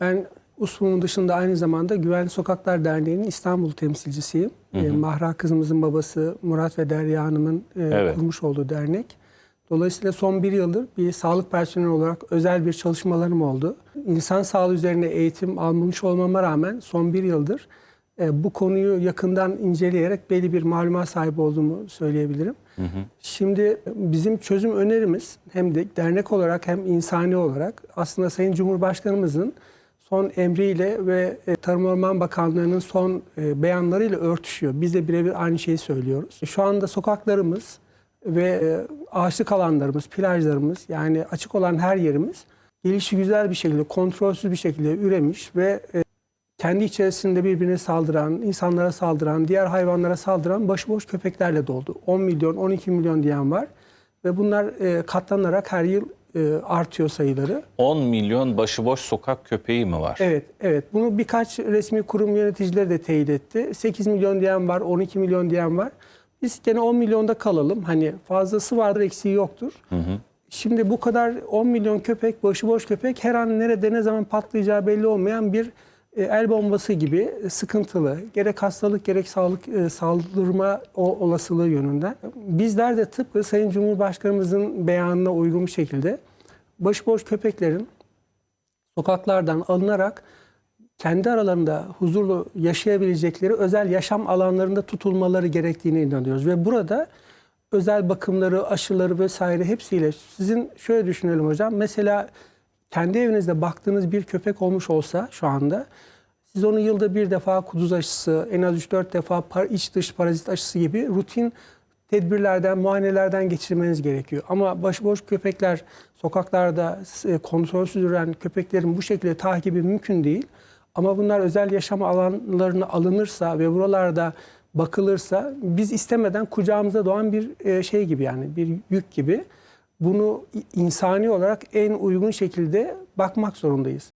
Ben USPU'nun dışında aynı zamanda Güvenli Sokaklar Derneği'nin İstanbul temsilcisiyim. Ee, Mahra kızımızın babası Murat ve Derya Hanım'ın e, Evet. kurmuş olduğu dernek. Dolayısıyla son bir yıldır bir sağlık personeli olarak özel bir çalışmalarım oldu. İnsan sağlığı üzerine eğitim almış olmama rağmen son bir yıldır e, bu konuyu yakından inceleyerek belli bir malumat sahibi olduğumu söyleyebilirim. Şimdi bizim çözüm önerimiz hem de dernek olarak hem insani olarak aslında Sayın Cumhurbaşkanımızın son emriyle ve e, Tarım Orman Bakanlığı'nın son e, beyanlarıyla örtüşüyor. Biz de birebir aynı şeyi söylüyoruz. Şu anda sokaklarımız ve e, ağaçlık alanlarımız, plajlarımız yani açık olan her yerimiz gelişi güzel bir şekilde, kontrolsüz bir şekilde üremiş ve e, kendi içerisinde birbirine saldıran, insanlara saldıran, diğer hayvanlara saldıran başıboş köpeklerle doldu. 10 milyon, 12 milyon diyen var ve bunlar e, katlanarak her yıl e, artıyor sayıları. 10 milyon başıboş sokak köpeği mi var? Evet, evet. Bunu birkaç resmi kurum yöneticileri de teyit etti. 8 milyon diyen var, 12 milyon diyen var. Biz gene 10 milyonda kalalım. Hani fazlası vardır, eksiği yoktur. Şimdi bu kadar 10 milyon köpek, başıboş köpek her an nerede ne zaman patlayacağı belli olmayan bir el bombası gibi e, sıkıntılı. Gerek hastalık gerek sağlık e, saldırma olasılığı yönünden. Bizler de tıpkı Sayın Cumhurbaşkanımızın beyanına uygun bir şekilde başıboş köpeklerin sokaklardan alınarak kendi aralarında huzurlu yaşayabilecekleri özel yaşam alanlarında tutulmaları gerektiğine inanıyoruz. Ve burada özel bakımları, aşıları vesaire hepsiyle sizin şöyle düşünelim hocam. Mesela kendi evinizde baktığınız bir köpek olmuş olsa şu anda siz onu yılda bir defa kuduz aşısı, en az 3-4 defa iç dış parazit aşısı gibi rutin tedbirlerden, muayenelerden geçirmeniz gerekiyor. Ama başıboş köpekler sokaklarda e, kontrolsüz üren köpeklerin bu şekilde takibi mümkün değil. Ama bunlar özel yaşam alanlarına alınırsa ve buralarda bakılırsa biz istemeden kucağımıza doğan bir e, şey gibi yani bir yük gibi bunu insani olarak en uygun şekilde bakmak zorundayız.